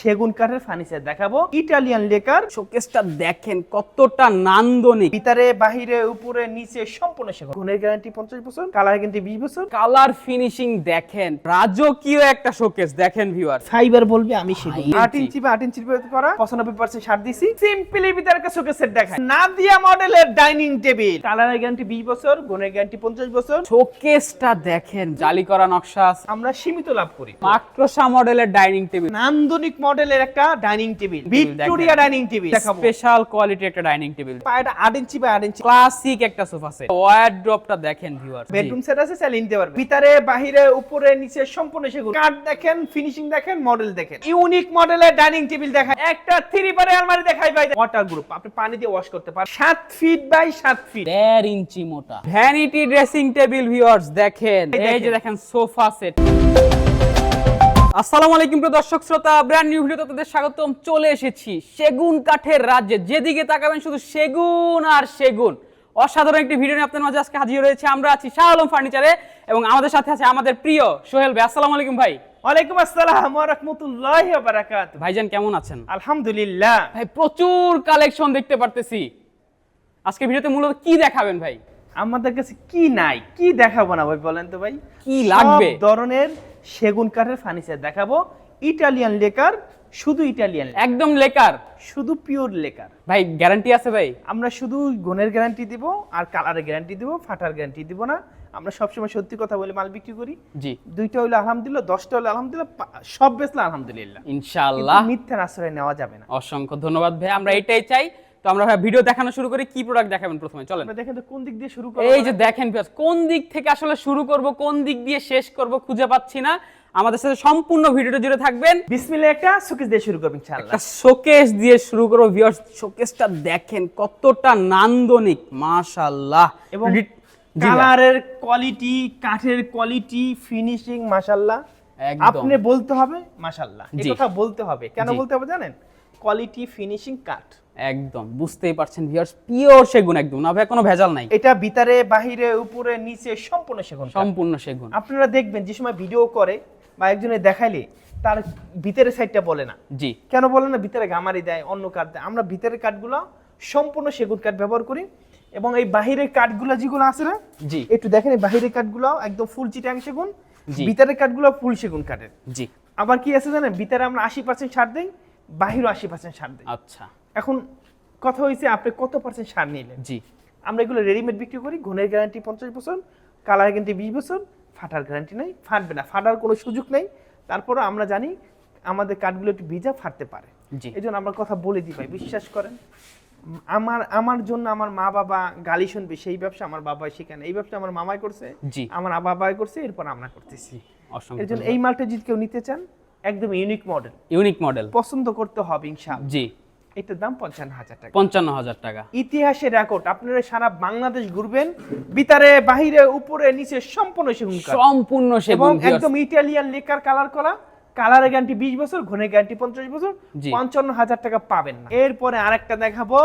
সেগুন কাঠের ফার্নিচার দেখাবো। ইটালিয়ান লেকার শোকেসটা দেখেন কতটা নান্দনিক। ভিতরে বাহিরে উপরে নিচে সম্পূর্ণ সেগুন। গুণের গ্যারান্টি পঞ্চাশ বছর কালার গ্যারান্টি বিশ বছর। কালার ফিনিশিং দেখেন। রাজকীয় একটা শোকেস দেখেন ভিউয়ার ফাইবার বলবে আমি সেগুন। আট। ইঞ্চি বা আট ইঞ্চির করা। পঁচানব্বই পার্সেন্ট ছাড় দিছি। সিম্পলি ভিতরে শোকেসের দেখায় নাদিয়া মডেলের ডাইনিং টেবিল কালারের গ্যারান্টি বিশ বছর গুণের গ্যারান্টি পঞ্চাশ বছর। শোকেসটা দেখেন জালি করা নকশা আমরা সীমিত লাভ করি। মাক্রোসা মডেলের ডাইনিং টেবিল নান্দনিক মডেলের একটা dining table. Victoria dining table. Special quality একটা ডাইনিং টেবিল। পায়টা আট ইঞ্চি বা আট ইঞ্চি। ক্লাসিক একটা সোফা সেট। ওয়ারড্রপটা দেখেন ভিউয়ার বেডরুম সেট আছে চাইলে নিতে পারবে ভিতরে বাহিরে উপরে নিচে সম্পূর্ণ সেগুন। কাঠ দেখেন ফিনিশিং দেখেন মডেল দেখেন। ইউনিক মডেলের ডাইনিং টেবিল দেখেন একটা থ্রি পারে আলমারি দেখাই ভাই। ওয়াটার গ্রুপ আপনি পানি দিয়ে ওয়াশ করতে পারেন। সাত ফিট বাই সাত ফিট দেড় ইঞ্চি মোটা। ভ্যানিটি ড্রেসিং টেবিল ভিউয়ার্স দেখেন। এই যে। দেখেন। সোফা সেট আসসালামু আলাইকুম প্রিয় দর্শক শ্রোতা ব্র্যান্ড নিউ ভিডিওতে আপনাদের স্বাগতম। চলে এসেছি সেগুন কাঠের রাজ্যে। যেদিকে তাকাবেন শুধু সেগুন আর সেগুন। অসাধারণ একটি ভিডিও নিয়ে আপনাদের মাঝে আজকে হাজির হয়েছে আমরা আছি শাহ আলম ফার্নিচারে এবং আমাদের সাথে আছে আমাদের প্রিয় সোহেল ভাই। আসসালামু আলাইকুম ভাই। ওয়ালাইকুম আসসালাম ওয়া রাহমাতুল্লাহি ওয়া বারাকাতুহু। ভাইজান কেমন আছেন? আলহামদুলিল্লাহ। ভাই প্রচুর কালেকশন দেখতে পারতেছি। আজকে ভিডিওতে মূলত কি দেখাবেন ভাই? আমাদের কাছে কি নাই? কি দেখাবো না ভাই বলেন তো ভাই? কি লাগবে? ধরনের সেগুন কাঠের ফার্নিচার দেখাবো। ইটালিয়ান লেকার শুধু ইটালিয়ান একদম লেকার শুধু পিওর লেকার ভাই গ্যারান্টি আছে ভাই? আমরা শুধু গুণের গ্যারান্টি দিব আর কালারের গ্যারান্টি দিব ফাটার গ্যারান্টি দিব না। আমরা সবসময় সত্যি কথা বলে মাল বিক্রি করি। জি। দুইটা হইলে আলহামদুলিল্লাহ দশটা হলে আলহামদুলিল্লাহ সব বেচলে আলহামদুলিল্লাহ। ইনশাআল্লাহ। মিথ্যার আশ্রয় নেওয়া যাবে না। অসংখ্য ধন্যবাদ ভাই আমরা এটাই চাই। তো আমরা ভিডিও দেখানো শুরু করি কি প্রোডাক্ট দেখাবেন প্রথমে? চলেন। আমরা দেখেন তো কোন দিক দিয়ে শুরু করব এই যে দেখেন ভিউয়ার্স, কোন দিক থেকে আসলে শুরু করব কোন দিক দিয়ে শেষ করব খুঁজে পাচ্ছি না। আমাদের সাথে সম্পূর্ণ ভিডিওটা জুড়ে থাকবেন। বিসমিল্লাহ একটা সুকেশ দিয়ে শুরু করব ইনশাআল্লাহ। একটা শোকেস দিয়ে শুরু করব ভিউয়ার্স শোকেসটা দেখেন কতটা নান্দনিক মাশাআল্লাহ। এবং কালারের কোয়ালিটি কাঠের কোয়ালিটি ফিনিশিং মাশাআল্লাহ। আপনি বলতে হবে মাশাআল্লাহ। এই কথা বলতে হবে। কেন বলতে হবে জানেন? কোয়ালিটি ফিনিশিং কাঠ। একদম বুঝতেই পারছেন ভিউয়ার্স পিওর সেগুন একদম না ভাই কোনো ভেজাল নাই। এটা ভিতরে বাহিরে উপরে নিচে সম্পূর্ণ সেগুন সম্পূর্ণ সেগুন। আপনারা দেখবেন যে সময় ভিডিও করে বা একজনে দেখাইলে তার ভিতরের সাইডটা বলে না। জি। কেন বলে না? ভিতরে গামারি দেয় অন্য কাঠ দেয়। আমরা ভিতরের কাঠগুলো সম্পূর্ণ সেগুন কাঠ ব্যবহার করি এবং এই বাহিরের কাঠগুলো যেগুলো আছে না জি। একটু দেখেন এই বাহিরের কাঠগুলো একদম ফুল চিটাং সেগুন জি। ভিতরের কাঠগুলো ফুল সেগুন কাঠের জি। আবার কি আছে জানেন? ভিতরে আমরা আশি পার্সেন্ট ছাড় দিই বাহিরও আশি পার্সেন্ট ছাড় দিই। আচ্ছা। এখন কথা হয়েছে আপনি কত পার্সেন্ট ছাড় নিলেন? জি। আমরা এগুলো রেডিমেড বিক্রি করি গুণের গ্যারান্টি পঞ্চাশ বছর কালার গ্যারান্টি বিশ বছর ফাটার গ্যারান্টি নেই ফাটবে না ফাটার কোনো সুযোগ নেই। তারপরে আমরা জানি আমাদের কাঠগুলো একটু ভিজা ফাটতে পারে। জি। এই জন্য আমরা কথা বলে দিই ভাই বিশ্বাস করেন। আমার আমার জন্য আমার মা বাবা গালি শুনবে সেই ব্যবসা আমার বাবাই শেখান এই ব্যবসা আমার মামাই করছে জি। আমার বাবাই করছে এরপর আমরা করতেছি। এর জন্য এই মালটা যদি কেউ নিতে চান একদম ইউনিক মডেল ইউনিক মডেল পছন্দ করতে হবে ইনশাআল্লাহ। জি। এটার দাম পঞ্চান্ন হাজার টাকা। পঞ্চান্ন হাজার টাকা। ইতিহাসের রেকর্ড আপনারা সারা বাংলাদেশ ঘুরবেন ভিতরে বাহিরে উপরে নিচে সম্পূর্ণ সেগুন। সম্পূর্ণ এবং একদম ইটালিয়ান লেকার কালার করা কালারের গ্যারান্টি বিশ বছর ঘনের গ্যারান্টি পঞ্চাশ বছর পঞ্চান্ন হাজার টাকা পাবেন না। এরপরে আরেকটা দেখাবো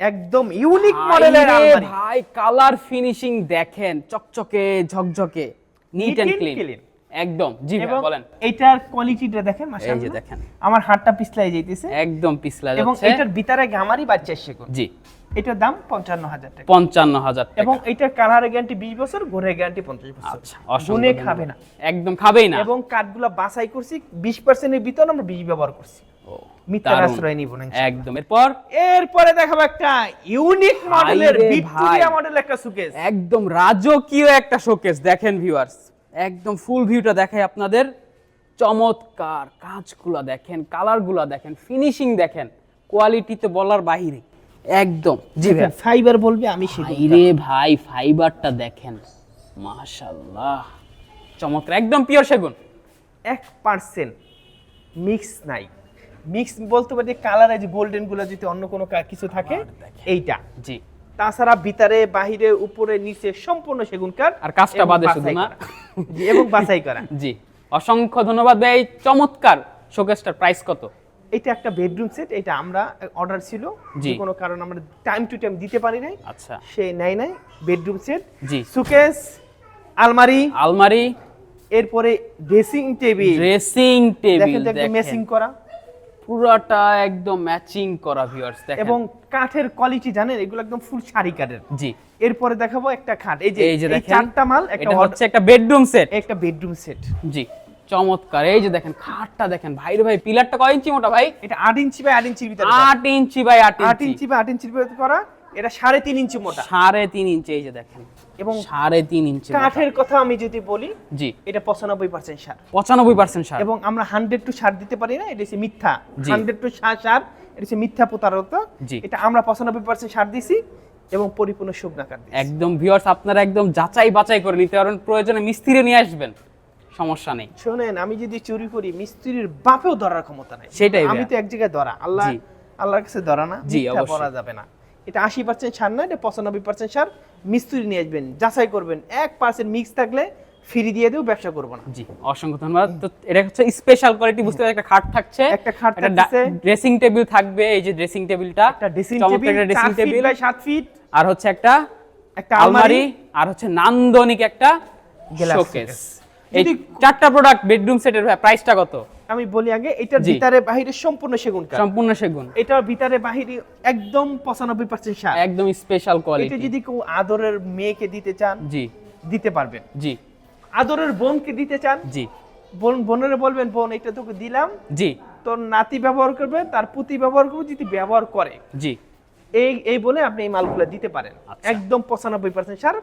একদম ইউনিক মডেলের ভাই আলমারি। ভাই কালার ফিনিশিং দেখেন চকচকে ঝকঝকে নিট এন্ড ক্লিন। একদম। জি ভাই বলেন। এটার কোয়ালিটিটা দেখেন এই যে দেখেন। আমার হাতটা পিছলাই যাইতেছে। একদম পিছলা এবং এটার ভিতরে গামারি বাচ্চা জি। এটার দাম পঞ্চান্ন হাজার টাকা। পঞ্চান্ন হাজার টাকা। এবং এটার কালারের গ্যারান্টি বিশ বছর গ্যারান্টি পঞ্চাশ বছর। আচ্ছা গুনে খাবে না। একদম খাবেই না। এবং কাঠগুলো বাছাই করছি বিশ পার্সেন্টের ভিতর আমরা বিষ ব্যবহার করছি। ও, মিথ্যার আশ্রয় নিব না একদম। এরপর? এরপরে দেখাবো একটা ইউনিক মডেলের রে ভিক্টোরিয়া মডেল একটা একদম রাজকীয় একটা শোকেস দেখেন ভিউয়ার্স একদম ফুল ভিউটা দেখাই আপনাদের। চমৎকার কাজগুলো দেখেন কালারগুলো দেখেন ফিনিশিং দেখেন কোয়ালিটিতে বলার বাহিরে। একদম জি ভাই ফাইবার বলবে আমি সেটা রে ভাই ফাইবারটা দেখেন মাশাআল্লাহ। চমৎকার একদম পিওর সেগুন। এক পার্সেন্ট মিক্স নাই। মিক্স বলতে পারি কালার যে গোল্ডেনগুলো যদি অন্য কোনো কিছু থাকে এইটা। জি। তাছাড়া ভিতরে বাহিরে উপরে নিচে সম্পূর্ণ সেগুন কাঠ আর কাজটা বাদে শুধু না? এবং বাছাই করা। জি। অসংখ্য ধন্যবাদ ভাই। চমৎকার শোকেসটার প্রাইস কত? এটা একটা বেডরুম সেট এটা আমরা অর্ডার ছিল। যে কোনো কারণ আমরা টাইম টু টাইম দিতে পারি নাই। আচ্ছা। সে নেয় নাই বেডরুম সেট জি। সুকেস আলমারি। আলমারি। এরপরে ড্রেসিং টেবিল ড্রেসিং টেবিল দেখেন মেসিং করা। পুরাটা একদম ম্যাচিং করা ভিউয়ার্স দেখেন। এবং কাঠের কোয়ালিটি জানেন এগুলো একদম ফুল শাড়ি কাঠের। জি। এরপরে দেখাবো একটা খাট। এই যে এই যে দেখেন চারটা মাল একটা হচ্ছে একটা বেডরুম সেট একটা বেডরুম সেট জি চমৎকার। এই যে দেখেন খাটটা দেখেন ভাই রে ভাই পিলারটা কয় ইঞ্চি মোটা ভাই? এটা আট ইঞ্চি বাই আট ইঞ্চির ভিতরে আট ইঞ্চি বাই আট আট ইঞ্চি। ইঞ্চি বাই আট ইঞ্চির ভিতরে করা। এটা সাড়ে তিন ইঞ্চি মোটা। সাড়ে তিন ইঞ্চি এই যে দেখেন। এবং সাড়ে তিন ইঞ্চি কাঠের কথা আমি যদি বলি জি। এটা পঁচানব্বই পার্সেন্ট সার। পঁচানব্বই পার্সেন্ট সার। এবং আমরা হান্ড্রেড টু সার দিতে পারি না এটা হচ্ছে মিথ্যা। হান্ড্রেড টু সার সার এটা হচ্ছে মিথ্যা জি। এটা আমরা পঁচানব্বই পার্সেন্ট সার দিছি এবং পরিপূর্ণ শুকনা কাঠ একদম ভিউয়ার্স আপনারা একদম যাচাই বাছাই করে নিতে পারবেন প্রয়োজনে মিস্ত্রি নিয়ে আসবেন। সমস্যা নেই। শোনেন আমি যদি চুরি করি মিস্ত্রির বাপেও ধরার ক্ষমতা নাই। সেটাই আমি। তো এক জায়গায় ধরা। আল্লাহ আল্লাহর কাছে ধরা না জি। বলা যাবে না। এটা আশি পার্সেন্ট সার না এটা পঁচানব্বই পার্সেন্ট সার। মিস্ত্রি নিয়ে আসবেন যাচাই করবেন। এক পার্সেন্ট মিক্স থাকলে ফ্রি দিয়ে দেও ব্যবসা করব না। জি অসংখ্য ধন্যবাদ। তো এটা হচ্ছে স্পেশাল কোয়ালিটি বুঝতে পারছেন একটা খাট থাকছে। একটা খাট থাকছে। ড্রেসিং টেবিল থাকবে এই যে ড্রেসিং টেবিলটা একটা ড্রেসিং টেবিল একটা ড্রেসিং টেবিল বাই সাত ফিট আর হচ্ছে একটা একটা আলমারি। আর হচ্ছে নান্দনিক একটা Glass শোকেস। এই চারটা প্রোডাক্ট বেডরুম সেটের প্রাইসটা কত? আমি বলি আগে এটার ভিতরে বাহিরে সম্পূর্ণ সেগুন কাঠ। সম্পূর্ণ সেগুন। এটার ভিতরে বাহিরে একদম পঁচানব্বই পার্সেন্ট সার। একদম স্পেশাল এটা যদি কেউ আদরের মেয়েকে দিতে চান জি। দিতে পারবেন। জি। আদরের বোনকে দিতে চান জি। বোন বোনের বলবেন বোন এটা তোকে দিলাম। জি। তোর নাতি ব্যবহার করবে তার পুতি ব্যবহার করবে যদি ব্যবহার করে। জি। এই এই বলে আপনি এই মালগুলো দিতে পারেন। আচ্ছা। একদম পঁচানব্বই পার্সেন্ট সার।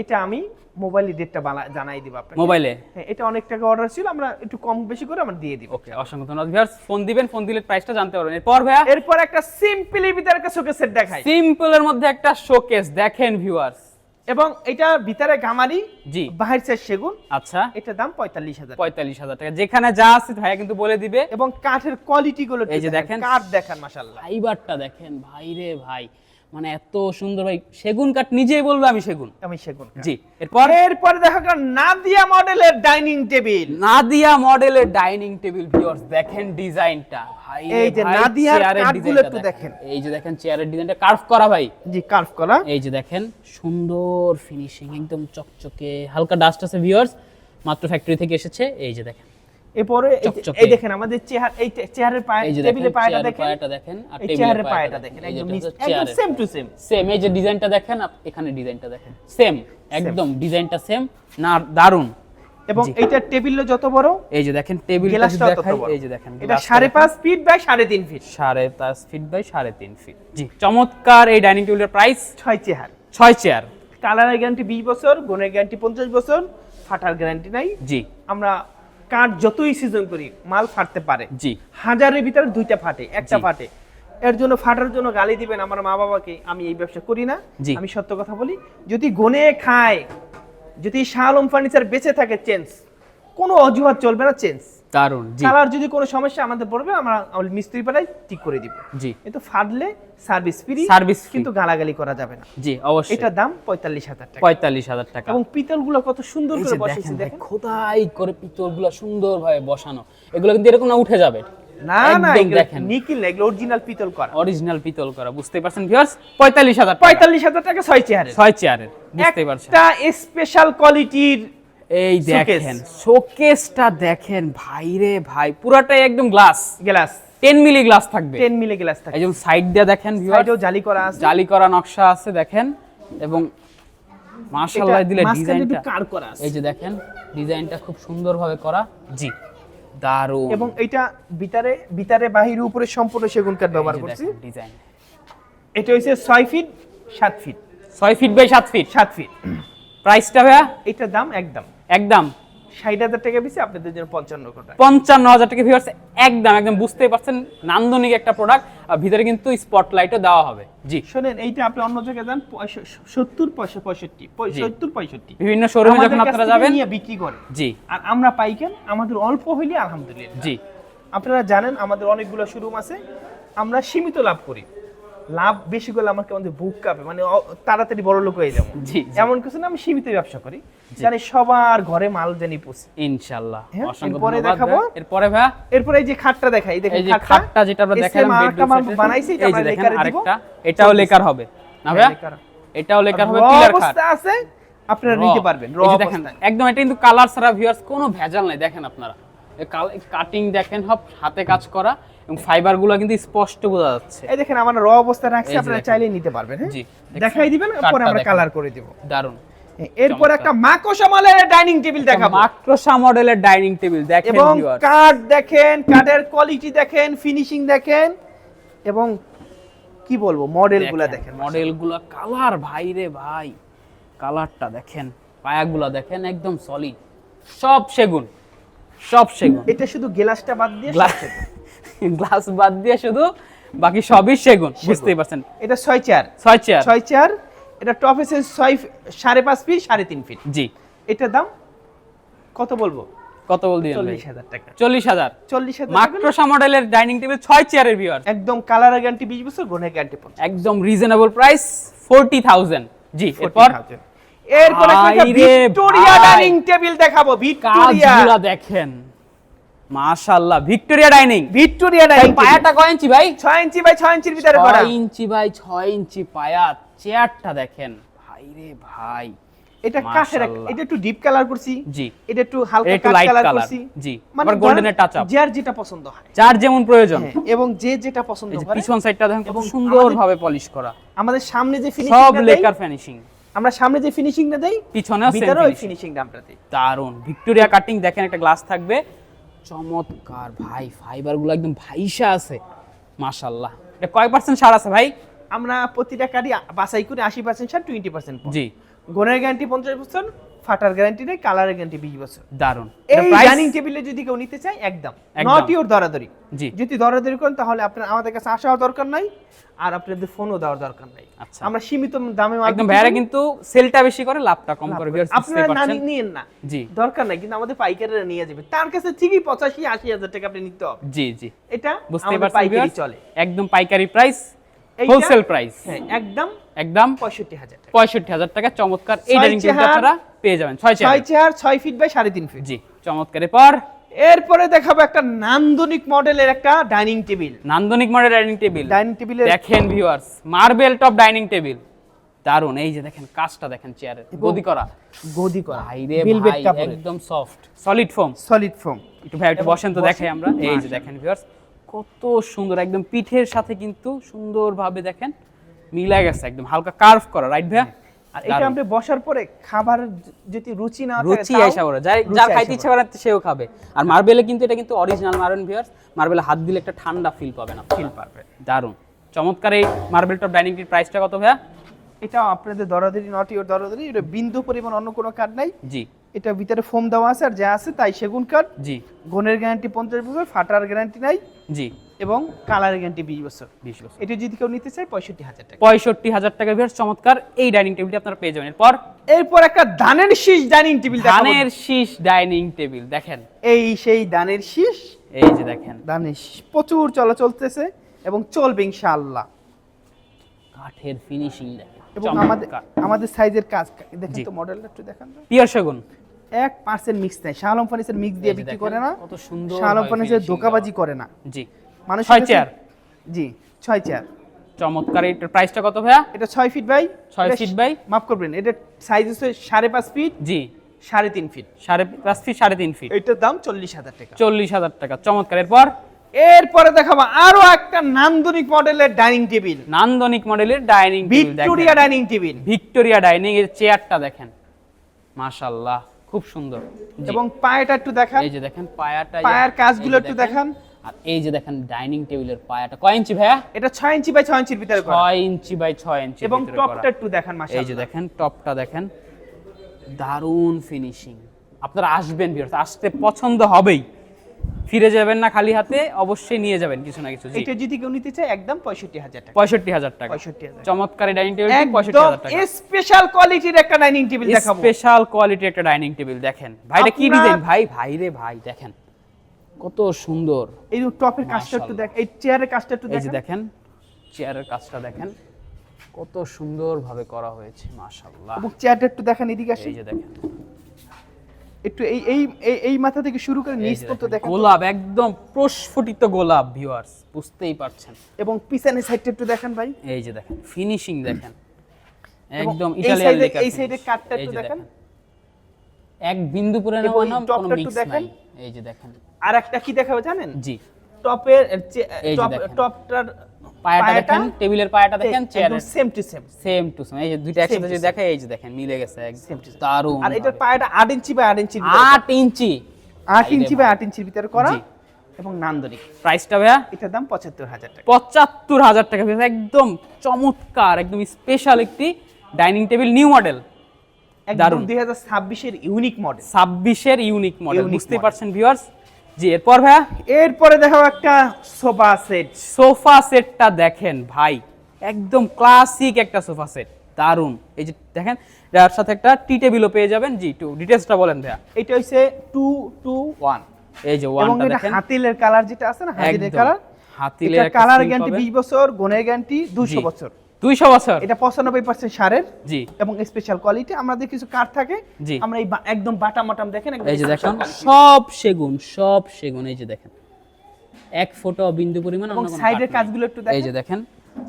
এটা আমি মোবাইলে ডেটটা জানাই দিব আপনাকে। মোবাইলে হ্যাঁ এটা অনেক টাকা অর্ডার ছিল আমরা একটু কম বেশি করে আমরা দিয়ে দিব। ওকে অসংখ্য ধন্যবাদ। ভিউয়ার্স ফোন দিবেন ফোন দিলে প্রাইসটা জানতে পারবেন। এরপর ভাইয়া? এরপর একটা সিম্পলি ভিতরে একটা শোকেস সেট দেখাই। সিম্পলের মধ্যে একটা শোকেস দেখেন ভিউয়ার্স এবং এটা ভিতরে গামারি জি। বাহির সাইড সেগুন। আচ্ছা। এটার দাম পঁয়তাল্লিশ হাজার পঁয়তাল্লিশ হাজার টাকা। যেখানে যা আছে ভাইয়া কিন্তু বলে দিবে। এবং কাঠের কোয়ালিটি গুলো এই যে দেখেন। কাঠ দেখান মাশাল্লাহ ফাইবারটা দেখেন ভাই রে ভাই। মানে এত সুন্দর ভাই সেগুন কাঠ নিজেই বলবে আমি সেগুন। আমি সেগুন। জি এরপর? এরপরে দেখা নাদিয়া মডেলের ডাইনিং টেবিল। নাদিয়া মডেলের ডাইনিং টেবিল ভিউয়ার্স দেখেন ডিজাইনটা। ভাই এই যে নাদিয়ার কাঠগুলো একটু দেখেন। এই যে দেখেন চেয়ারের ডিজাইনটা কার্ভ করা ভাই। জি কার্ভ করা। এই যে দেখেন সুন্দর ফিনিশিং একদম চকচকে হালকা ডাস্ট আছে ভিউয়ার্স মাত্র ফ্যাক্টরি থেকে এসেছে এই যে দেখেন। এরপরে এই দেখেন আমাদের চেহার এই চেহারের পায়ে টেবিলের পায়টা দেখেন। পায়াটা দেখেন আর টেবিলের পায়টা দেখেন। একদম একদম সেম টু সেম সেম এই যে ডিজাইনটা দেখেন এখানে ডিজাইনটা দেখেন। সেম একদম ডিজাইনটা সেম না দারুণ এবং জি। এইটার টেবিল যত বড় এই যে দেখেন টেবিল এই যে দেখেন এটা গ্লাসটা সাড়ে দেখেন। পাঁচ ফিট বাই সাড়ে তিন ফিট সাড়ে পাঁচ ফিট বাই সাড়ে তিন ফিট জি চমৎকার এই ডাইনিং টেবিলের প্রাইস ছয় চেহার ছয় চেয়ার। কালারের গ্যারান্টি বিশ বছর গুণের গ্যারান্টি পঞ্চাশ বছর ফাটার গ্যারান্টি নাই। জি। আমরা কাঠ যতই সিজন করি মাল ফাটতে পারে। জি। হাজারের ভিতরে দুইটা ফাটে একটা ফাটে। এর জন্য ফাটার জন্য গালি দিবেন আমার মা বাবাকে আমি এই ব্যবসা করি না। আমি সত্য কথা বলি যদি গনে খায় যদি শাহ আলম ফার্নিচার বেঁচে থাকে চেঞ্জ কোনো অজুহাত চলবে না চেঞ্জ দারুণ জি। কালার যদি কোনো সমস্যা আমাদের পড়বে আমরা মিস্ত্রি পাঠাই ঠিক করে দিব। জি। কিন্তু ফাটলে সার্ভিস ফ্রি free। কিন্তু গালাগালি করা যাবে না। জি অবশ্যই। এটার দাম পঁয়তাল্লিশ হাজার টাকা। পঁয়তাল্লিশ হাজার টাকা। এবং পিতলগুলো কত সুন্দর করে বসেছে দেখেন দেখেন। খোদাই করে পিতলগুলো সুন্দরভাবে বসানো। এগুলো কিন্তু এরকম না উঠে যাবে। না না দেখেন। নিকিল না এগুলো অরিজিনাল পিতল করা। অরিজিনাল পিতল করা বুঝতে পারছেন ভিউয়ার্স পঁয়তাল্লিশ হাজার টাকা। পঁয়তাল্লিশ হাজার টাকা ছয় চেয়ারে ছয় চেয়ারের বুঝতে পারছেন। একটা স্পেশাল কোয়ালিটির এই দেখেন শোকেসটা দেখেন ভাই রে ভাই পুরাটাই একদম glass glass ten milli glass থাকবে। টেন মিলি গ্লাস থাকে এই যেমন সাইড দিয়ে দেখেন সাইডেও জালি করা আছে। জালি করা নকশা আছে দেখেন এবং মাশাআল্লাহ দিলে ডিজাইনটা কার করা আছে। এই যে দেখেন ডিজাইনটা খুব সুন্দরভাবে করা। জি। দারুণ। এবং এটা ভিতরে ভিতরে বাহিরে উপরে সম্পূর্ণ সেগুন কাঠ ব্যবহার করছি। ডিজাইন এটা হচ্ছে ছয় ফিট সাত ফিট ছয় ফিট বাই সাত ফিট সাত ফিট প্রাইসটা ভাইয়া? এটার দাম একদম। একদম। ষাট হাজার টাকা বেশি আপনাদের জন্য পঞ্চান্ন টাকা পঞ্চান্ন হাজার টাকা ভিউয়ার্স একদম একদম বুঝতেই পারছেন নান্দনিক একটা প্রোডাক্ট আর ভিতরে কিন্তু স্পটলাইটও দেওয়া হবে। জি। শোনেন এইটা আপনি অন্য জায়গায় যান সত্তর পয়সা পঁয়ষট্টি সত্তর পঁয়ষট্টি। বিভিন্ন শোরুমে যখন আপনারা যাবেন বিক্রি করে। জি। আর আমরা পাইকেন আমাদের অল্প হইলে আলহামদুলিল্লাহ। জি। আপনারা জানেন আমাদের অনেকগুলো শোরুম আছে আমরা সীমিত লাভ করি। লাভ বেশি করলে আমার আমাদের বুক কাঁপে মানে তাড়াতাড়ি বড় লোক হয়ে যাব। এমন কিছু না আমি সীমিত ব্যবসা করি। জানি সবার ঘরে মাল জানি পৌঁছে। ইনশাআল্লাহ হ্যাঁ, এরপরে দেখাবো। এরপরে ভাইয়া এরপরে এই যে খাটটা দেখাই দেখেন এই যে খাটটা। যেটা আমরা দেখালাম set বানাইছি এটা আমরা লেকারে দিব। এটাও লেকার হবে। না ভাইয়া লেকার। এটাও লেকার হবে পিলার খাট আছে আপনারা নিতে পারবেন র দেখেন একদম এটা কিন্তু কালার ছাড়া ভিউয়ার্স কোনো ভেজাল নাই দেখেন আপনারা। কাটিং দেখেন সব হাতে কাজ করা। এবং ফাইবারগুলো কিন্তু স্পষ্ট বোঝা যাচ্ছে। এই দেখেন আমরা র অবস্থা রাখছি আপনারা। চাইলে নিতে পারবেন হ্যাঁ? জি, দেখাই দিবেন পরে আমরা কালার করে দেব। দারুণ এরপর একটা মাকোসা মালের ডাইনিং টেবিল দেখাবো। মাক্রোসা মডেলের ডাইনিং টেবিল দেখেন এবং। কাঠ দেখেন কাঠের কোয়ালিটি দেখেন ফিনিশিং দেখেন এবং কি বলব মডেলগুলো দেখেন মডেলগুলো কালার ভাই রে ভাই। কালারটা দেখেন পায়াগুলো দেখেন একদম সলিড সব সেগুন সব সেগুন। এটা শুধু গ্লাসটা বাদ দিয়ে গ্লাস। গ্লাস বাদ দিয়ে শুধু বাকি সবই সেগুন বুঝতেই পারছেন? এটা ছয় চার। ছয় চেয়ার ছয় চার এটা টপ এসে ছয় সাড়ে পাঁচ ফিট সাড়ে তিন ফিট। জি। এটার দাম কত বলব? কত বল দিয়ে চল্লিশ হাজার টাকা। চল্লিশ হাজার। চল্লিশ হাজার মাক্রোসা মডেলের ডাইনিং টেবিল ছয় চেয়ারের ভিউয়ার একদম কালার গ্যারান্টি বিশ বছর গ্যারান্টি একদম রিজনেবল প্রাইস ফোরটি থাউজেন্ড জি এরপর এরপর ভিক্টোরিয়া ডাইনিং টেবিল দেখাবো ভিক্টোরিয়া দেখেন। মাশাআল্লাহ ভিক্টোরিয়া ডাইনিং। ভিক্টোরিয়া ডাইনিং পায়াটা কয় ইঞ্চি ভাই? ছয় ইঞ্চি বাই ছয় ইঞ্চির ভিতরে করা ছয় ইঞ্চি বাই ছয় ইঞ্চি পায়া চেয়ারটা দেখেন। ভাই রে ভাই এটা কাঠের এটা একটু ডিপ কালার করছি। জি। এটা একটু হালকা কাঠ কালার করছি। জি। মানে আবার এর touch up। যার যেটা পছন্দ হয়। যার যেমন প্রয়োজন। হ্যাঁ, এবং যে যেটা পছন্দ করে। পিছন সাইডটা দেখেন কত এবং সুন্দর ভাবে পলিশ করা। আমাদের সামনে যে সব ফিনিশিংটা লেকার ফিনিশিং আমরা সামনে যে ফিনিশিংটা দেই পিছনেও সেম ফিনিশিং দেই। দারুণ ভিক্টোরিয়া কাটিং দেখেন একটা গ্লাস থাকবে। চমৎকার ভাই ফাইবারগুলো একদম ভাইসা আছে মাশাল্লাহ এটা কয় পার্সেন্ট সার আছে ভাই? আমরা প্রতিটা কারি বাছাই করে আশি পার্সেন্ট সার টোয়েন্টি পার্সেন্ট জি। গোনের গ্যারান্টি পঞ্চাশ বছর ফাটার গ্যারান্টি নেই কালারের গ্যারান্টি বিশ বছর। দারুণ এই ডাইনিং টেবিলে যদি কেউ নিতে চায় একদম। নট ইউর দরাদরি। জি। যদি দরাদরি করেন তাহলে আপনার আমাদের কাছে আসাও দরকার নাই আর আপনাদের ফোনও দেওয়ার দরকার নাই। আচ্ছা। আমরা সীমিত দামে একদম করি। কিন্তু সেলটা বেশি করে লাভটা কম করে বুঝতেই আপনারা না নিয়েন না। জি। দরকার নাই কিন্তু আমাদের পাইকারেরা নিয়ে যাবে। তার কাছে ঠিকই পঁচাশি আশি হাজার টাকা আপনি নিতে হবে। জি জি। এটা আমাদের পারছেন পাইকারি চলে। একদম পাইকারি প্রাইস হোলসেল প্রাইস হ্যাঁ একদম একদম পঁয়ষট্টি হাজার পঁয়ষট্টি হাজার টাকা চমৎকার। এই ডাইনিং টেবিলটা আপনারা পেয়ে যাবেন। ছয় ছয় চেয়ার ছয় ফিট বাই সাড়ে তিন ফিট জি চমৎকার। এরপর? এরপরে দেখাবো একটা নান্দনিক মডেলের একটা ডাইনিং টেবিল নান্দনিক মডেল ডাইনিং টেবিল ডাইনিং টেবিলের দেখেন viewers marble top dining table দারুণ এই যে দেখেন কাজটা দেখেন চেয়ারের গদি করা। গদি করা। ভাই ভাই একদম soft solid foam solid foam একটু ভাই একটু বসেন তো। দেখাই আমরা। এই যে দেখেন ভিউয়ার্স কত সুন্দর একদম পিঠের সাথে কিন্তু সুন্দরভাবে দেখেন মিলা গেছে একদম হালকা কার্ভ করা রাইট ভাইয়া? আর এটা আপনি বসার পরে খাবার যদি রুচি না থাকে রুচি আইসা করে রুচি যার আইসা খাইতে ইচ্ছা করে সেও খাবে। আর মার্বেলে কিন্তু এটা কিন্তু অরিজিনাল মার্বেল ভিউয়ার্স মার্বেলে হাত দিলে একটা ঠান্ডা ফিল পাবেন ফিল পারবে দারুণ চমৎকার এই মার্বেল টপ ডাইনিং টির প্রাইসটা কত ভাইয়া? এটা আপনাদের দরাদরি নট ইওর দরাদরি এটা বিন্দু পরিমাণ অন্য কোনো কার্ড নাই। জি। এটা ভিতরে ফোম দেওয়া আছে আর যা আছে তাই সেগুন কার্ড জি। গনের গ্যারান্টি পঞ্চাশ বছর ফাটার গ্যারান্টি নাই। জি। এবং কালারের গ্যারান্টি বিশ বছর। বিশ বছর। এটা যদি কেউ নিতে চায় পঁয়ষট্টি হাজার টাকা। পঁয়ষট্টি হাজার টাকা ভিউয়ার্স চমৎকার। এই ডাইনিং টেবিলটি আপনারা পেয়ে যাবেন। এরপর? এরপর একটা দানের শীষ ডাইনিং টেবিল ধানের শীষ ডাইনিং টেবিল দেখেন। এই সেই দানের শীষ। এই যে দেখেন। দানের শীষ প্রচুর চলা চলতেছে এবং চলবে ইনশাআল্লাহ। কাঠের ফিনিশিং দেখেন। এবং আমাদের আমাদের সাইজের কাজ। দেখেন তো মডেলটা একটু দেখান। পিয়ার সেগুন। এক পার্সেন্ট মিক্স নাই। শাহলম ফার্নিচার মিক্স দিয়ে বিক্রি করে না। কত সুন্দর ভাবে ফার্নিচার ধোকাবাজি করে না। জি। মানুষ ছয় চেয়ার। জি ছয় চেয়ার। চমৎকার এটার প্রাইসটা কত ভাইয়া? এটা ছয় ফিট বাই ছয় feet by? মাফ করবেন এটা সাইজ হচ্ছে সাড়ে পাঁচ ফিট জি। সাড়ে তিন ফিট সাড়ে পাঁচ ফিট সাড়ে তিন ফিট এটার দাম চল্লিশ হাজার টাকা। চল্লিশ হাজার টাকা চমৎকার। এরপর? এরপরে দেখাবো আরও একটা নান্দনিক মডেলের ডাইনিং টেবিল নান্দনিক মডেলের dining Victoria dining table Victoria dining এর চেয়ারটা দেখেন। মাশাআল্লাহ খুব সুন্দর। এবং পায়েটা একটু দেখান। এই যে দেখেন পায়াটা পায়ের কাজগুলো একটু দেখেন। আর এই যে দেখেন ডাইনিং টেবিলের পায়াটা কয় ইঞ্চি ভাইয়া? এটা ছয় ইঞ্চি বাই ছয় ইঞ্চির ভিতরে। ছয় ইঞ্চি বাই ছয় ইঞ্চি এবং টপটা একটু দেখান মাসা এই যে দেখেন টপটা দেখেন দারুণ ফিনিশিং আপনারা আসবেন ভিউয়ার্স আসতে পছন্দ হবেই। ফিরে যাবেন না খালি হাতে অবশ্যই নিয়ে যাবেন কিছু না কিছু। এটা যদি কেউ নিতে চায় একদম পঁয়ষট্টি হাজার টাকা। পঁয়ষট্টি হাজার টাকা। পঁয়ষট্টি হাজার। চমৎকার ডাইনিং টেবিল পঁয়ষট্টি একদম হাজার টাকা। স্পেশাল কোয়ালিটির একটা ডাইনিং টেবিল দেখাবো। স্পেশাল কোয়ালিটির একটা ডাইনিং টেবিল দেখেন। ভাইটা কি ডিজাইন ভাই ভাই রে ভাই দেখেন। কত সুন্দর। এই টপের কাজটা একটু দেখ এই চেয়ারের কাজটা একটু এই যে দেখেন। দেখেন চেয়ারের কাজটা দেখেন কত সুন্দর ভাবে করা হয়েছে মাশাআল্লাহ। এবং চেয়ারটা একটু দেখেন এদিকে আসি এই যে দেখেন। একটু এই এই এই- এই মাথা থেকে শুরু করে নিচ পর্যন্ত দেখেন, গোলাপ একদম প্রস্ফুটিত গোলাপ ভিউয়ার্স বুঝতেই পারছেন। এবং পিছনের সাইডটা একটু দেখেন ভাই। এই যে দেখেন ফিনিশিং দেখেন। একদম ইটালিয়ান সাইডে- লেকার এই সাইডে কাঠটা একটু দেখেন। এক বিন্দু এই বানাম কোনো মিক্স নাই। এই যে দেখেন। আর একটা কি দেখাবে জানেন? জি। টপের দেখেন। টপটার পায়াটা দেখেন টেবিলের পায়াটা দেখেন চেয়ারের same to same same to same এই যে দুইটা একসাথে যদি same. দেখে এই যে দেখেন মিলে গেছে একদম দারুণ আর এটার পায়াটা আট ইঞ্চি বাই আট ইঞ্চি আট ইঞ্চি। আট এই রে ইঞ্চি বাই আট ইঞ্চির ভিতরে করা এবং নান্দনিক। প্রাইসটা ভাইয়া? এটার দাম পঁচাত্তর হাজার টাকা। পঁচাত্তর হাজার টাকা পিস একদম চমৎকার একদম স্পেশাল একটি ডাইনিং টেবিল নিউ মডেল একদম দারুণ। দুই হাজার ছাব্বিশের ইউনিক মডেল ছাব্বিশের ইউনিক মডেল model। পারছেন ভিউয়ার্স জি এরপর ভাইয়া? এরপরে দেখাও একটা সোফা সেট। সোফা সেটটা দেখেন ভাই একদম ক্লাসিক একটা সোফা সেট দারুণ এই যে দেখেন যার সাথে একটা টি টেবিলও পেয়ে যাবেন। জি টু ডিটেলসটা বলেন ভাইয়া। এটা হইছে টু টু ওয়ান এই যে ওয়ানটা দেখেন। হাতিলের কালার যেটা আছে না হাতিলের কালার হাতিলের কালার গ্যারান্টি পাবেন। বিশ বছর গুণের গ্যারান্টি দুশো জি। বছর। 200 বছর। এটা পঁচানব্বই পার্সেন্ট সারের জি। এবং স্পেশাল কোয়ালিটি আমাদের কিছু কাঠ থাকে। জি। আমরা এই একদম বাটাম বাটাম দেখেন এই যে দেখেন সব সেগুন সব সেগুন এই যে দেখেন। এক ফোঁটা বিন্দু পরিমাণ এবং সাইডের কাজগুলো একটু এই যে দেখেন।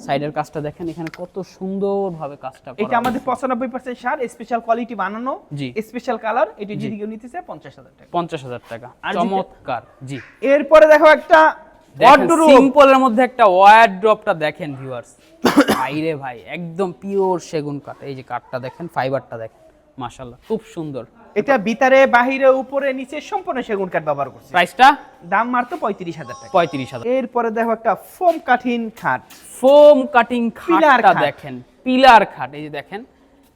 সাইডের কাজটা দেখেন এখানে কত সুন্দরভাবে কাজটা এটা আমাদের পঁচানব্বই পার্সেন্ট সার স্পেশাল কোয়ালিটি বানানো জি। স্পেশাল কালার এটা যদি কেউ নিতে চায় পঞ্চাশ হাজার টাকা। পঞ্চাশ হাজার টাকা। চমৎকার জি। এরপরে দেখো একটা। সিম্পলের মধ্যে একটা ওয়ার ড্রপটা দেখেন ভিউয়ার্স ভাইরে ভাই একদম পিওর সেগুন কাঠ। এই যে কাঠটা দেখেন ফাইবারটা দেখেন মাশাআল্লাহ খুব সুন্দর। এটা ভিতরে বাহিরে উপরে নিচে সম্পূর্ণ সেগুন কাঠ ব্যবহার করছে। প্রাইসটা দাম মাত্র পঁয়ত্রিশ হাজার টাকা। পঁয়ত্রিশ হাজার। এরপরে দেখো একটা ফোম কাঠিন খাট ফোম কাটিং খাটটা দেখেন পিলার খাট এই যে দেখেন।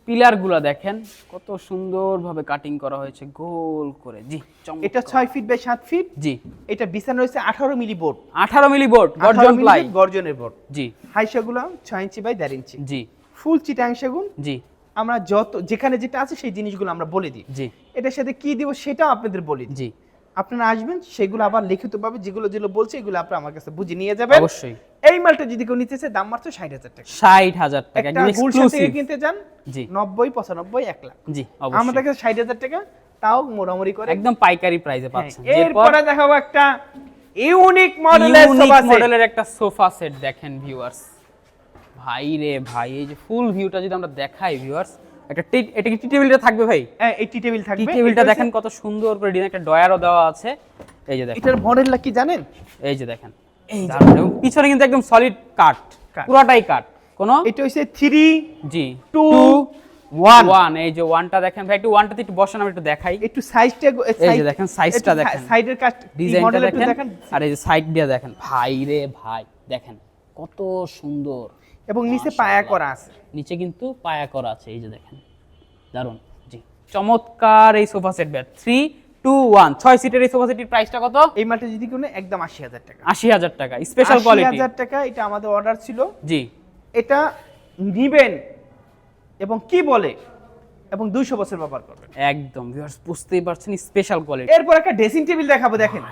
পিলারগুলো দেখেন কত সুন্দরভাবে কাটিং করা হয়েছে গোল করে। জি এটা ছয় ফিট বাই সাত ফিট জি। এটা বিছানো রয়েছে আঠারো মিলি বোর্ড। আঠারো মিলি বোর্ড গর্জন প্লাই। গর্জনের বোর্ড। জি। হাই সেগুলো ছয় ইঞ্চি বাই দেড় ইঞ্চি জি। ফুল চিটাং সেগুন। জি। আমরা যত যেখানে যেটা আছে সেই জিনিসগুলো আমরা বলে দিই। জি। এটার সাথে কি দিব সেটাও আপনাদের বলে জি। আপনারা আসবেন সেগুলো আবার লিখিত পাবে যেগুলো যেগুলো বলছে এগুলো আপনারা আমার কাছে বুঝে নিয়ে যাবেন। অবশ্যই। এই মালটা যদি কেউ নিতে চায় দাম মাত্র ষাট হাজার টাকা। ষাট হাজার টাকা গুলশান থেকে কিনতে যান জি। নব্বই পঁচানব্বই এক লাখ। জি আমাদের কাছে ষাট হাজার টাকা তাও মোটামুটি করে। একদম পাইকারি প্রাইসে হ্যাঁ, পাচ্ছেন। এরপর দেখাবো একটা ইউনিক মডেলের সোফা মডেলের একটা সোফা সেট দেখেন ভিউয়ার্স ভাই রে ভাই এই যে ফুল ভিউটা যদি আমরা দেখাই ভিউয়ার্স এটা কি টি টেবিলটা থাকবে ভাই? হ্যাঁ এই টি টেবিল টি টেবিলটা দেখেন কত সুন্দর করে ডিজাইন একটা ডয়ারও দেওয়া আছে। এই যে দেখেন। এটার মডেলটা কি জানেন? এই যে দেখেন। এবং পিছনে কিন্তু একদম সলিড। পুরাটাই কাঠ কোনো? এটা হচ্ছে থ্রি জি। টু ওয়ান ওয়ান এই যে দেখেন। ভাই একটু ওয়ানটাতে একটু বসান আমি একটু দেখাই। একটু সাইজটা এই যে দেখেন, size-টা দেখেন। সাইডের কাজ ডিজাইনটা দেখেন। আর এই যে সাইড দিয়ে দেখেন। ভাই রে ভাই দেখেন। কত সুন্দর। এবং নিচে পায়া করা আছে। নিচে কিন্তু পায়া করা আছে এই যে দেখেন। দারুণ জি। চমৎকার এই সোফা সেট ব্যাট থ্রি টু ওয়ান ছয় সিটের এই সোফা সেটটির প্রাইসটা কত? এই মালটা যদি কোনো একদম আশি হাজার টাকা। আশি হাজার টাকা। স্পেশাল কোয়ালিটি হাজার টাকা এটা আমাদের অর্ডার ছিল। জি। এটা নিবেন এবং কি বলে এবং দুইশো বছর ব্যবহার করবেন। একদম ভিউয়ার্স বুঝতেই পারছেন স্পেশাল কোয়ালিটি এরপর একটা ড্রেসিং টেবিল দেখাবো দেখেন।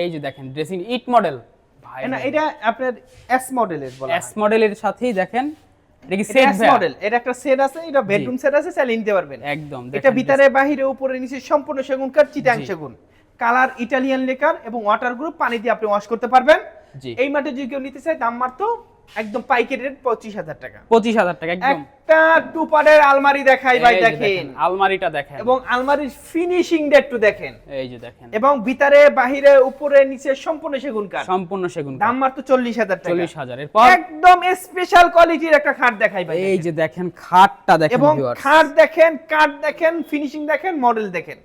এই যে দেখেন ড্রেসিং ইট মডেল না এটা আপনার এস মডেলের বলা এস মডেলের সাথেই দেখেন এটা কি সেট মডেল এটা একটা সেট আছে এটা বেডরুম সেট আছে চালিয়ে নিতে পারবেন। একদম এটা ভিতরে বাহিরে উপরে নিচে সম্পূর্ণ সেগুন কাঠ চিটাং সেগুন। কালার ইটালিয়ান লেকার এবং ওয়াটার গ্রুপ পানি দিয়ে আপনি ওয়াশ করতে পারবেন। এই মাঠে যদি কেউ নিতে চায় দাম মাত্র একদম পাইকারি রেট পঁচিশ হাজার টাকা। পঁচিশ হাজার টাকা একদম। একটা টু পারের আলমারি দেখাই ভাই দেখেন। আলমারিটা দেখেন। এবং আলমারির ফিনিশিং টা একটু দেখেন। এই যে দেখেন। এবং ভিতরে বাহিরে উপরে নিচে সম্পূর্ণ সেগুন কাঠ। সম্পূর্ণ সেগুন দাম মাত্র চল্লিশ হাজার টাকা। চল্লিশ হাজার। একদম স্পেশাল কোয়ালিটির একটা খাট দেখাই ভাই এই যে দেখেন খাটটা দেখেন এবং খাট দেখেন কাঠ দেখেন ফিনিশিং দেখেন মডেল দেখেন।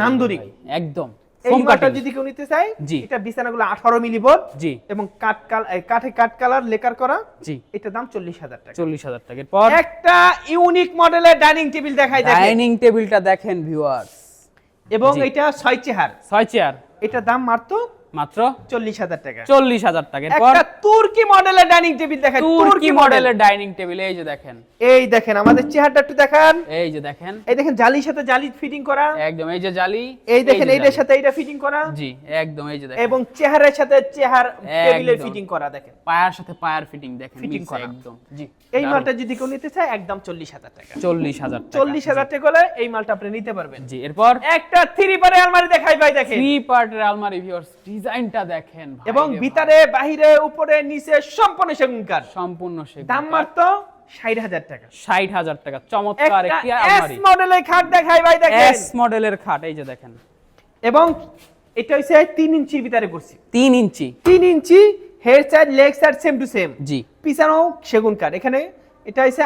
নান্দনিক। একদম। এই foam যদি কেউ নিতে চায় জি। এটা বিছানাগুলো আঠারো মিলি বোর্ড জি। এবং কাঠ কাল কাঠে কাঠ কালার লেকার করা জি। এটা দাম চল্লিশ হাজার টাকা। চল্লিশ হাজার টাকা। এরপর একটা ইউনিক মডেলের ডাইনিং টেবিল দেখাই দেখেন। ডাইনিং টেবিলটা দেখেন ভিউয়ার্স এবং এটা ছয় চেহার ছয় চেয়ার। এটা দাম মাত্র মাত্র চল্লিশ হাজার টাকা। চল্লিশ হাজার টাকা। একটা তুর্কি মডেলের ডাইনিং টেবিল দেখেন তুর্কি মডেলের ডাইনিং টেবিল এই যে দেখেন। এই দেখেন আমাদের চেহারটা একটু দেখান। এই যে দেখেন। এই দেখেন জালির সাথে জালি ফিটিং করা। একদম এই যে জালি এই দেখেন এইটার সাথে এইটা ফিটিং করা। জি একদম এই যে দেখেন। এবং চেহারের সাথে চেহার টেবিলের ফিটিং করা দেখেন। পায়ার সাথে পায়ার ফিটিং দেখেন মিলছে করা। একদম। জি এই মালটা যদি কেউ নিতে চায় একদম চল্লিশ হাজার টাকা। চল্লিশ হাজার চল্লিশ হাজার টাকা হলে এই মালটা আপনি নিতে পারবেন। জি এরপর? একটা থ্রি পারে আলমারি দেখাই ভাই দেখেন। থ্রি পার্টের আলমারি ভিউয়ার্স ডিজাইনটা দেখেন এবং ভিতরে বাহিরে উপরে নিচে সম্পূর্ণ সেগুন কাঠ। সম্পূর্ণ সেগুন দাম মাত্র ষাট হাজার টাকা। ষাট হাজার টাকা চমৎকার একটি এস মডেলের খাট দেখাই ভাই দেখেন। এস মডেলের খাট এই যে দেখেন। এবং এটা হচ্ছে তিন ইঞ্চির ভিতরে করছি। তিন ইঞ্চি। তিন inch head side leg side same to same জি। পিছানো সেগুন কাঠ। এখানে এটা হচ্ছে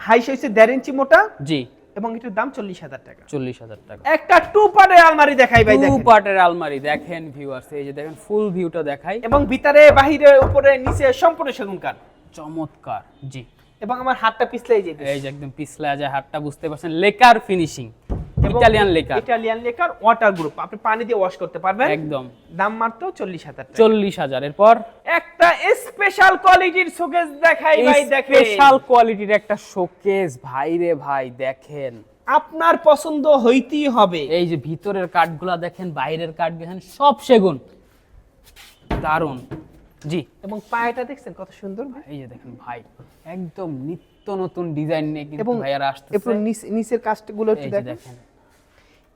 হাইস হচ্ছে দেড় ইঞ্চি মোটা। জি। এবং এটার দাম চল্লিশ হাজার টাকা। চল্লিশ হাজার টাকা। একটা টু পার্টের আলমারি দেখাই ভাই টু পার্টের আলমারি দেখেন ভিউয়ার্স এই যে দেখেন ফুল ভিউটা দেখাই। এবং ভিতরে বাহিরে উপরে নিচে সম্পূর্ণ সেগুন কাঠ চমৎকার জি। এবং আমার হাতটা পিছলাই যেতে এই যে একদম পিছলে যায় হাতটা বুঝতে পারছেন lacquer finishing Italian lacquer Italian lacquer waterproof আপনি পানি দিয়ে ওয়াশ করতে পারবেন। একদম। দাম মাত্র টাকা। একটা স্পেশাল কোয়ালিটির শোকেস দেখাই ভাই দেখেন। স্পেশাল কোয়ালিটির একটা শোকেস ভাই রে ভাই দেখেন। আপনার পছন্দ হইতেই হবে। এই যে ভিতরের কাঠগুলা দেখেন বাইরের কাঠ দেখেন সব সেগুন। দারুণ জি। এবং পায়েটা দেখছেন কত সুন্দর ভাই। এই যে দেখেন ভাই একদম নিত্য নতুন ডিজাইন নিয়ে কিন্তু এবং ভাইয়ারা আসতেছে। একটু নিচ- নিচের কাজগুলো একটু দেখেন।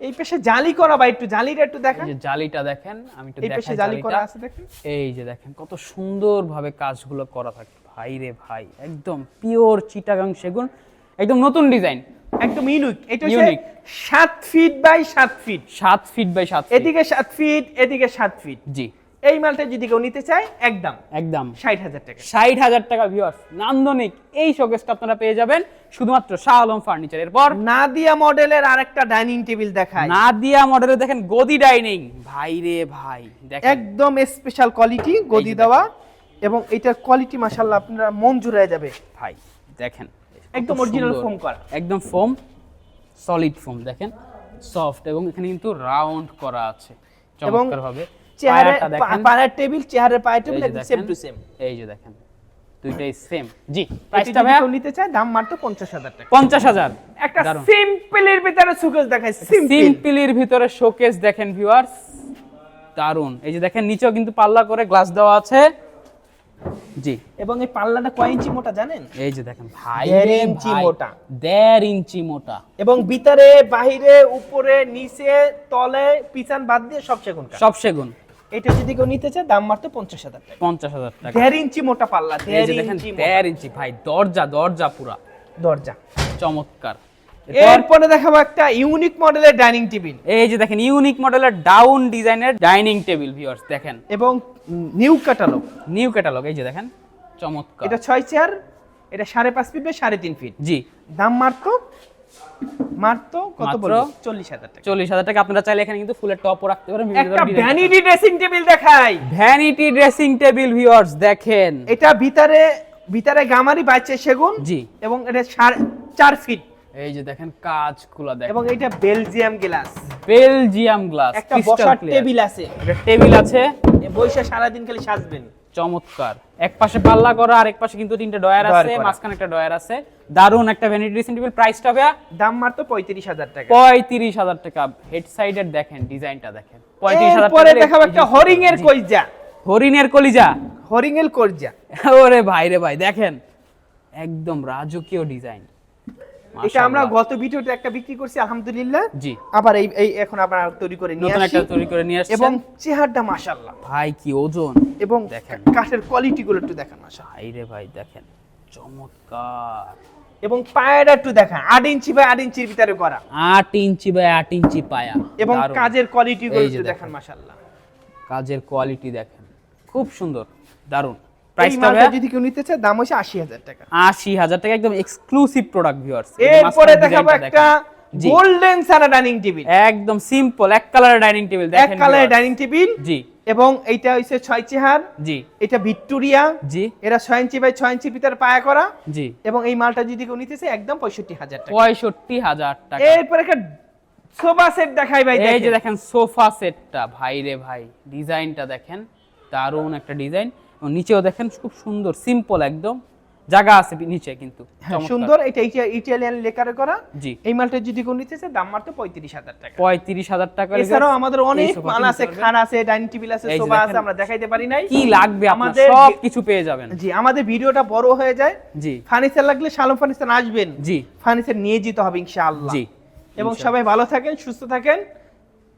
এই পাশে জালি করা বা একটু জালিটা একটু দেখেন। যে জালিটা দেখেন আমি একটু এই পাশে জালি করা আছে দেখেন। এই যে দেখেন কত সুন্দরভাবে কাজগুলো করা থাকে। ভাই রে ভাই একদম পিওর চিটাগাং সেগুন একদম নতুন ডিজাইন। একদম ইউনিক এটা হচ্ছে Unique। সাত feet by 7 feet 7 feet by 7 feet এদিকে 7 ফিট এদিকে 7 ফিট জি। এই মালটা যদি কেউ নিতে চায় একদম। একদম। ষাট হাজার টাকা। ষাট হাজার টাকা ভিউয়ার্স নান্দনিক এই শোকেসটা আপনারা পেয়ে যাবেন শুধুমাত্র শাহ আলম ফার্নিচার এরপর নাদিয়া মডেলের আরেকটা ডাইনিং টেবিল দেখায় নাদিয়া মডেলে দেখেন গদি ডাইনিং ভাই রে ভাই দেখেন। একদম স্পেশাল কোয়ালিটি গদি দেওয়া এবং এটার কোয়ালিটি মাশাআল্লাহ আপনারা মন জুড়ে যাবে। ভাই দেখেন। একদম অরিজিনাল foam করা। একদম ফোম সলিড ফোম দেখেন। সফট এবং এখানে কিন্তু রাউন্ড করা আছে। চমৎকার ভাবে চেয়ারের পায়াটা পায়ের টেবিল চেয়ারের পায়ের টেবিল এই যে একদম সেম টু সেম এই যে দেখেন দুইটাই সেম জি প্রাইসটা যদি নিতে চায় দাম মাত্র পঞ্চাশ হাজার টাকা। পঞ্চাশ হাজার। একটা সিম্পলের ভিতরে সুকেস দেখায় সিম্পল ভিতরে শোকেস দেখেন ভিউয়ার্স দারুণ এই যে দেখেন নিচেও কিন্তু পাল্লা করে গ্লাস দেওয়া আছে। জি। এবং এই পাল্লাটা কয় ইঞ্চি মোটা জানেন? এই যে দেখেন ভাই দেড় ইঞ্চি মোটা। দেড় ইঞ্চি মোটা। এবং ভিতরে বাহিরে উপরে নিচে তলে পিছন বাদ দিয়ে সব সেগুন। সব সেগুন। এটা যদি কেউ নিতে চায় দাম মাত্র পঞ্চাশ হাজার টাকা। পঞ্চাশ হাজার টাকা। দেড় ইঞ্চি মোটা পাল্লা এই দেড় যে দেখেন ইঞ্চি দেড় ইঞ্চি ভাই দরজা দরজা পুরা। দরজা। চমৎকার। এরপরে দেখাবো একটা ইউনিক মডেলের ডাইনিং টেবিল এই যে দেখেন ইউনিক মডেলের ডাউন ডিজাইনের ডাইনিং টেবিল ভিউয়ার্স দেখেন। এবং নিউ ক্যাটালগ নিউ ক্যাটালগ এই যে দেখেন চমৎকার। এটা ছয় চেয়ার এটা সাড়ে পাঁচ ফিট বাই সাড়ে তিন ফিট জি। দাম মাত্র মাত্র কত বলব? চল্লিশ হাজার টাকা। চল্লিশ হাজার টাকা। আপনারা চাইলে এখানে কিন্তু ফুলের টপও রাখতে পারেন একটা ভ্যানিটি ড্রেসিং টেবিল দেখাই। ভ্যানিটি ড্রেসিং টেবিল ভিউয়ার্স দেখেন। এটা ভিতরে ভিতরে গামারি বাইছে সেগুন জি। এবং এটা সাড়ে চার ফিট এই যে দেখেন কাজগুলো দেখেন। এবং এটা বেলজিয়াম গ্লাস বেলজিয়াম গ্লাস একটা বসার টেবিল আছে। একটা টেবিল আছে। বইসা সারাদিন খালি সাজবেন। চমৎকার। এক পাশে পাল্লা করা আর এক পাশে কিন্তু তিনটা ডয়ার আছে। মাঝখানে একটা ডয়ার আছে। দারুণ একটা ভ্যানিটি ড্রেসিং টেবিল প্রাইসটা ভাইয়া দাম মাত্র পঁয়ত্রিশ হাজার টাকা। পঁয়ত্রিশ হাজার টাকা। হেড সাইডের দেখেন ডিজাইনটা দেখেন। পঁয়ত্রিশ হাজার এরপরে টাকার দেখাবো একটা হরিং এর জি। কইজা হরিণের কলিজা? হরিং এর কইজা ওরে ভাই রে ভাই দেখেন। একদম রাজকীয় ডিজাইন এটা আমরা গত ভিডিওতে একটা বিক্রি করছি আলহামদুলিল্লাহ। জি। আবার এই এই এখন আবার তৈরি করে নিয়ে একটা তৈরি করে নিয়ে এবং চেহারটা মাশাআল্লাহ। ভাই কি ওজন। এবং দেখেন। কাঠের কোয়ালিটি গুলো একটু দেখান মাশাআল্লাহ। ভাই রে ভাই দেখেন। চমৎকার। এবং পায়েটা একটু দেখান আট ইঞ্চি বাই আট ইঞ্চির ভিতরে করা। আট ইঞ্চি বাই আট ইঞ্চি পায়া। এবং কাজের কোয়ালিটি গুলো একটু দেখেন। মাশাআল্লাহ। কাজের কোয়ালিটি দেখেন। খুব সুন্দর দারুণ এই প্রাইসটা যদি কেউ নিতে চায় দাম হচ্ছে আশি হাজার টাকা। একদম এক্সক্লুসিভ প্রোডাক্ট ভিউয়ার্স এরপরে দেখাবো একটা গোল্ডেন সারা ডাইনিং টেবিল একদম সিম্পল এক কালারের ডাইনিং টেবিল দেখেন। ডাইনিং টেবিল জি। এবং এইটা হচ্ছে ছয় চেহার। জি। এটা ভিক্টোরিয়া। জি। এরা ছয় ইঞ্চি বাই ছয় ইঞ্চির ভিতরে পায়া করা। জি। এবং এই মালটা যদি কেউ নিতে একদম পঁয়ষট্টি হাজার টাকা। পঁয়ষট্টি হাজার টাকা। এরপরে একটা সোফা সেট দেখাই ভাই এই যে দেখেন। সোফা সেটটা ভাই রে ভাই ডিজাইনটা দেখেন দারুণ একটা ডিজাইন। নিচেও দেখেন খুব সুন্দর সিম্পল একদম। জায়গা আছে নিচে কিন্তু হ্যাঁ, সুন্দর। এটা ইটা- ইটালিয়ান লেকারে করা। জি। এই মালটা যদি কেউ নিতে চায় দাম মাত্র পঁয়ত্রিশ হাজার টাকা। পঁয়ত্রিশ হাজার টাকা এছাড়াও আমাদের অনেক মাল আছে খান আছে ডাইনিং টেবিল আছে সোফা আছে আমরা দেখাইতে পারি নাই। কি লাগবে আমাদের সব কিছু পেয়ে যাবেন। জি আমাদের ভিডিওটা বড় হয়ে যায়। জি। ফার্নিচার লাগলে শালম ফার্নিচার আসবেন। জি। ফার্নিচার নিয়ে যেতে হবে ইনশাআল্লাহ। জি। এবং সবাই ভালো থাকেন সুস্থ থাকেন।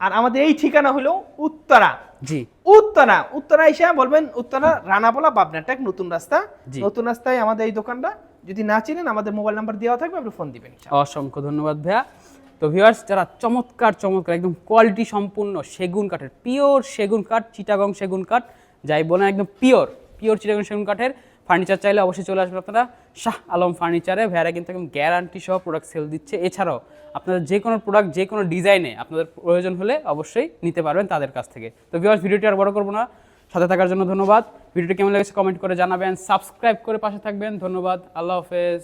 আর আমাদের এই ঠিকানা হলো উত্তরা। জি। উত্তরা উত্তরা এসে বলবেন উত্তরা রানাবোলা বাবনাটাক নতুন রাস্তা। নতুন রাস্তায় আমাদের এই দোকানটা। যদি না চিনেন আমাদের মোবাইল নাম্বার দেওয়া থাকবে আপনি ফোন দিবেন অসংখ্য ধন্যবাদ ভাইয়া। তো ভিউয়ার্স যারা চমৎকার চমৎকার একদম কোয়ালিটি সম্পূর্ণ সেগুন কাঠের পিওর সেগুন কাঠ চিটাগং সেগুন কাঠ যাই বলেন একদম পিওর পিওর চিটাগং সেগুন কাঠের ফার্নিচার চাইলে অবশ্যই চলে আসবেন আপনারা। শাহ আলম ফার্নিচারে ভাইয়ারা কিন্তু একদম গ্যারান্টি সহ প্রোডাক্ট সেল দিচ্ছে। এছাড়াও আপনারা যে কোনো প্রোডাক্ট যে কোনো ডিজাইনে আপনাদের প্রয়োজন হলে অবশ্যই নিতে পারবেন তাদের কাছ থেকে। তো ভিউয়ার্স ভিডিওটি আর বড় করব না। সাথে থাকার জন্য ধন্যবাদ। ভিডিওটি কেমন লেগেছে কমেন্ট করে জানাবেন। সাবস্ক্রাইব করে পাশে থাকবেন। ধন্যবাদ। আল্লাহ হাফেজ।